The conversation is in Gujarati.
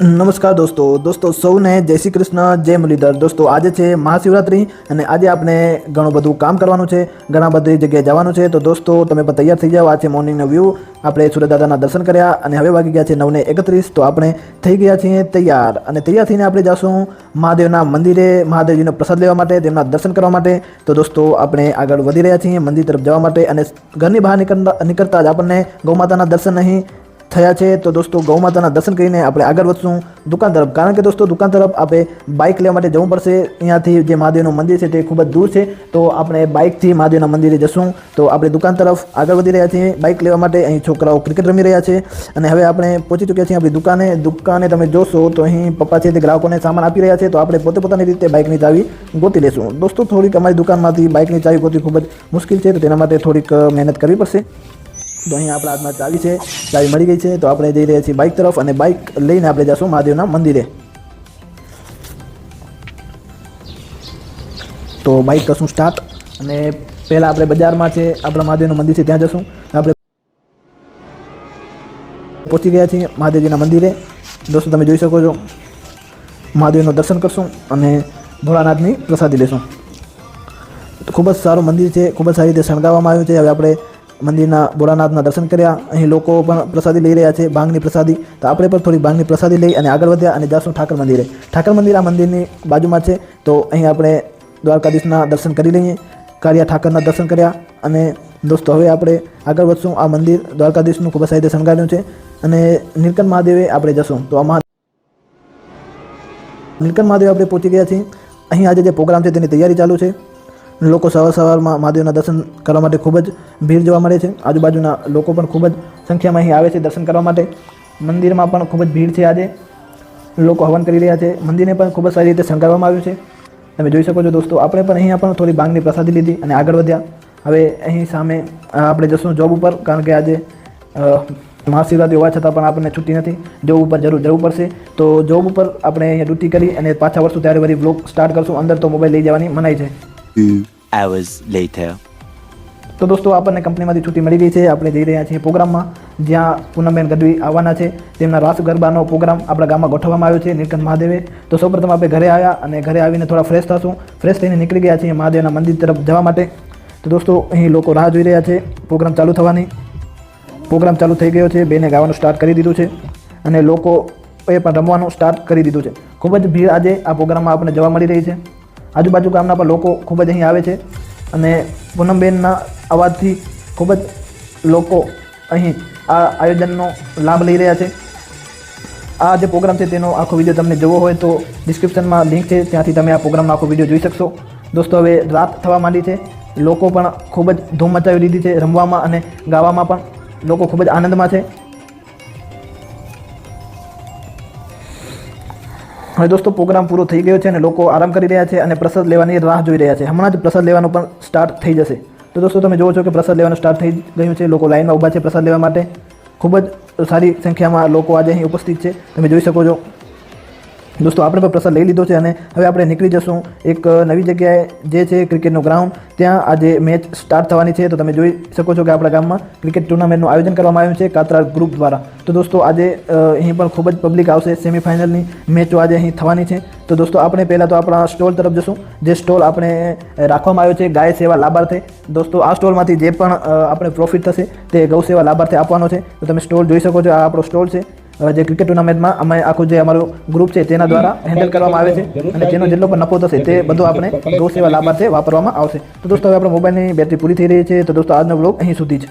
નમસ્કાર દોસ્તો. દોસ્તો, સૌને જય શ્રી કૃષ્ણ, જય મુરલીધર. દોસ્તો, આજે છે મહાશિવરાત્રિ અને આજે આપણે ઘણું બધું કામ કરવાનું છે, ઘણા બધી જગ્યાએ જવાનું છે. તો દોસ્તો, તમે પણ તૈયાર થઈ જાઓ. આ છે મોર્નિંગનો વ્યૂ આપણે સૂર્યદાદાના દર્શન કર્યા અને હવે વાગી ગયા છે નવને એકત્રીસ. તો આપણે થઈ ગયા છીએ તૈયાર. અને તૈયાર થઈને આપણે જઈશું મહાદેવના મંદિરે, મહાદેવજીનો પ્રસાદ લેવા માટે, તેમના દર્શન કરવા માટે. તો દોસ્તો, આપણે આગળ વધી રહ્યા છીએ મંદિર તરફ જવા માટે અને ઘરની બહાર નીકળતા નીકળતા જ આપણને ગૌમાતાના દર્શન અહીં થયા છે. તો દોસ્તો, ગૌ માતાના દર્શન કરીને આપણે આગળ વધશું દુકાન તરફ. કારણ કે દોસ્તો, દુકાન તરફ આપણે બાઇક લેવા માટે જવું પડશે. અહીંયાથી જે મહાદેવનું મંદિર છે તે ખૂબ જ દૂર છે. તો આપણે બાઇકથી મહાદેવના મંદિરે જશું. તો આપણે દુકાન તરફ આગળ વધી રહ્યા છીએ બાઇક લેવા માટે. અહીં છોકરાઓ ક્રિકેટ રમી રહ્યા છે. અને હવે આપણે પહોંચી ચૂક્યા છીએ આપણી દુકાને. દુકાને તમે જોશો તો અહીં પપ્પા છે તે ગ્રાહકોને સામાન આપી રહ્યા છે. તો આપણે પોતે પોતાની રીતે બાઇકની ચાવી ગોતી લેશું. દોસ્તો, થોડીક અમારી દુકાનમાંથી બાઇકની ચાવી ગોતી ખૂબ જ મુશ્કેલ છે. તો તેના માટે થોડીક મહેનત કરવી પડશે. તો અહીંયા આપણા હાથમાં ચાવી છે, ચાવી મળી ગઈ છે, તો આપણે જઈ રહ્યા છીએ બાઇક તરફ અને બાઇક લઈને આપણે જશું મહાદેવના મંદિરે. તો બાઇક કરશું સ્ટાર્ટ અને પહેલાં આપણે બજારમાં છે, આપણા મહાદેવનું મંદિર છે, ત્યાં જશું. આપણે પહોંચી ગયા છીએ મહાદેવજીના મંદિરે. દોસ્તો, તમે જોઈ શકો છો, મહાદેવનું દર્શન કરશું અને ભોળાનાથની પ્રસાદી લેશું. ખૂબ જ સારું મંદિર છે, ખૂબ જ સારી રીતે શણગાવવામાં આવ્યું છે. હવે આપણે મંદિરના ભોળાનાથના દર્શન કર્યા. અહીં લોકો પણ પ્રસાદી લઈ રહ્યા છે ભાંગની પ્રસાદી. તો આપણે પણ થોડી ભાંગની પ્રસાદી લઈ અને આગળ વધ્યા અને જાશું ઠાકર મંદિરે. ઠાકર મંદિર આ મંદિરની બાજુમાં છે. તો અહીં આપણે દ્વારકાધીશના દર્શન કરી લઈએ. કાળિયા ઠાકરના દર્શન કર્યા અને દોસ્તો, હવે આપણે આગળ વધશું. આ મંદિર દ્વારકાધીશનું ખૂબ જ સારી શણગાર્યું છે અને નીલકંઠ મહાદેવે આપણે જશું. તો આ મહા નીલકંઠ મહાદેવ આપણે પહોંચી ગયા છીએ. અહીં આજે જે પ્રોગ્રામ છે તેની તૈયારી ચાલુ છે. લોકો સવાર સવારમાં મહાદેવના દર્શન કરવા માટે ખૂબ જ ભીડ જોવા મળે છે. આજુબાજુના લોકો પણ ખૂબ જ સંખ્યામાં અહીં આવે છે દર્શન કરવા માટે. મંદિરમાં પણ ખૂબ જ ભીડ છે આજે. લોકો હવન કરી રહ્યા છે. મંદિરને પણ ખૂબ જ સારી રીતે શણગારવામાં આવ્યું છે. તમે જોઈ શકો છો દોસ્તો, આપણે પણ અહીંયા પણ થોડી બાંગની પ્રસાદી લીધી અને આગળ વધ્યા. હવે અહીં સામે આપણે જશું જોબ ઉપર, કારણ કે આજે મહાશિવરાત્રી હોવા છતાં પણ આપણને છૂટી નથી. જોબ ઉપર જરૂર જવું પડશે. તો જોબ ઉપર આપણે અહીંયા ડ્યુટી કરી અને પાછા વળશું ત્યારે વળી બ્લોગ સ્ટાર્ટ કરશું. અંદર તો મોબાઈલ લઈ જવાની મનાઈ છે. Two hours later. તો દોસ્તો આપણને કંપનીમાંથી છૂટી મળી ગઈ છે. આપણે જઈ રહ્યા છીએ પ્રોગ્રામમાં જ્યાં પૂનમબેન ગઢવી આવવાના છે. તેમના રાસ ગરબાનો પ્રોગ્રામ આપણા ગામમાં ગોઠવવામાં આવ્યો છે નીલકંઠ મહાદેવે. તો સૌપ્રથમ આપણે ઘરે આવ્યા અને ઘરે આવીને થોડા ફ્રેશ થશું. ફ્રેશ થઈને નીકળી ગયા છીએ મહાદેવના મંદિર તરફ જવા માટે. તો દોસ્તો અહીં લોકો રાહ જોઈ રહ્યા છે. પ્રોગ્રામ ચાલુ થવાની. પ્રોગ્રામ ચાલુ થઈ ગયો છે. બેને ગાવાનું સ્ટાર્ટ કરી દીધું છે. અને લોકો એ પણ રમવાનું સ્ટાર્ટ કરી દીધું છે. ખૂબ જ ભીડ આજે આ પ્રોગ્રામમાં આપણને જોવા મળી રહી છે. આજુબાજુ ગામના પણ લોકો ખૂબ જ અહીં આવે છે અને પૂનમબેનના અવાજથી ખૂબ જ લોકો અહીં આ આયોજનનો લાભ લઈ રહ્યા છે. આ જે પ્રોગ્રામ છે તેનો આખો વીડિયો તમને જોવો હોય તો ડિસ્ક્રિપ્શનમાં લિંક છે, ત્યાંથી તમે આ પ્રોગ્રામનો આખો વીડિયો જોઈ શકશો. દોસ્તો, હવે રાત થવા માંડી છે. લોકો પણ ખૂબ જ ધૂમ મચાવી લીધી છે, રમવામાં અને ગાવામાં પણ લોકો ખૂબ જ આનંદમાં છે. હવે દોસ્તો પ્રોગ્રામ પૂરો થઈ ગયો છે અને લોકો આરામ કરી રહ્યા છે અને પ્રસાદ લેવાની રાહ જોઈ રહ્યા છે. હમણાં જ પ્રસાદ લેવાનો પણ સ્ટાર્ટ થઈ જશે. તો દોસ્તો, તમે જુઓ છો કે પ્રસાદ લેવાનું સ્ટાર્ટ થઈ ગયું છે. લોકો લાઈનમાં ઊભા છે પ્રસાદ લેવા માટે. ખૂબ જ સારી સંખ્યામાં લોકો આજે અહીં ઉપસ્થિત છે. તમે જોઈ શકો છો દોસ્તો, આપણે પણ પ્રસાદ લઈ લીધો છે અને હવે આપણે નીકળી જશું એક નવી જગ્યાએ, જે છે ક્રિકેટનું ગ્રાઉન્ડ. ત્યાં આજે મેચ સ્ટાર્ટ થવાની છે, તો તમે જોઈ શકો છો કે આપણા ગામમાં ક્રિકેટ ટુર્નામેન્ટનું આયોજન કરવામાં આવ્યું છે કાતરા ગ્રુપ દ્વારા. તો દોસ્તો, આજે અહીં પણ ખૂબ જ પબ્લિક આવશે સેમિફાઇનલની મેચો આજે અહીં થવાની છે. તો દોસ્તો, આપણે પહેલાં તો આપણા સ્ટોલ તરફ જશું. જે સ્ટોલ આપણે રાખવામાં આવ્યો છે, ગાય સેવા લાભાર્થે. દોસ્તો, આ સ્ટોલમાંથી જે પણ આપણે પ્રોફિટ થશે તે ગૌ સેવા લાભાર્થે આપવાનો છે. તો તમે સ્ટોલ જોઈ શકો છો, આ આપણો સ્ટોલ છે. જે ક્રિકેટ ટુર્નામેન્ટમાં અમે આખું જે અમારું ગ્રુપ છે, તેના દ્વારા હેન્ડલ કરવામાં આવે છે અને જેનો જેટલો પણ નફો થશે તે બધું આપણે ગૌ સેવા લાભાર્થે વાપરવામાં આવશે. તો દોસ્તો, હવે આપણા મોબાઈલની બેટરી પૂરી થઈ રહી છે. તો દોસ્તો, આજનો બ્લોગ અહીં સુધી છે